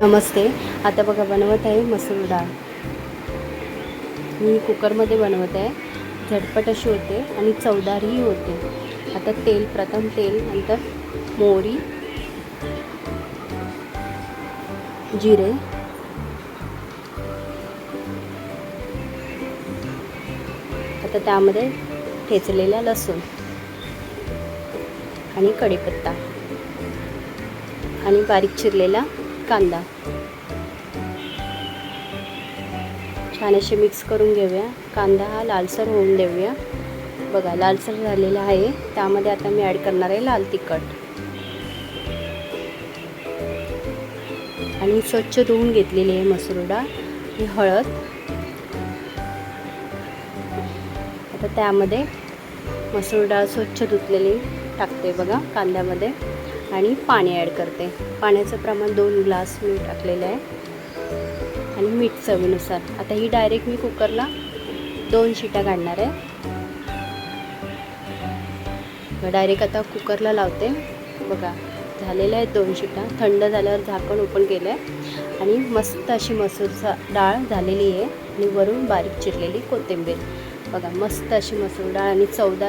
नमस्ते. आता बघा बनवत आहे मसूर डाळ. मी कुकरमध्ये बनवत आहे. झटपट अशी होते आणि चवदारही होते. आता तेल प्रथम तेल नंतर मोहरी जिरे आता त्यामध्ये ठेचलेला लसूण आणि कढीपत्ता आणि बारीक चिरलेला कांदा. छान असे मिक्स करून घेऊया. कांदा हा लालसर होऊन देऊया. बघा लालसर झालेला आहे. त्यामध्ये आता मी ॲड करणार आहे लाल तिखट. आणि स्वच्छ धुवून घेतलेली आहे मसूर डाळ ही हळद. आता त्यामध्ये मसूर डाळ स्वच्छ धुतलेली टाकते बघा कांद्यामध्ये. आणि पाणी ॲड करते. पाण्याचं प्रमाण दोन ग्लास मी टाकलेलं आहे. आणि मीठ चवीनुसार. आता ही डायरेक्ट मी कुकरला दोन शिट्या काढणार आहे. डायरेक्ट आता कुकरला लावते. बघा झालेल्या आहेत दोन शिट्या. थंड झाल्यावर झाकण ओपन केलं आहे. आणि मस्त अशी मसूरचा डाळ झालेली आहे. आणि वरून बारीक चिरलेली कोथिंबीर. बघा मस्त अशी मसूर डाळ आणि चवदार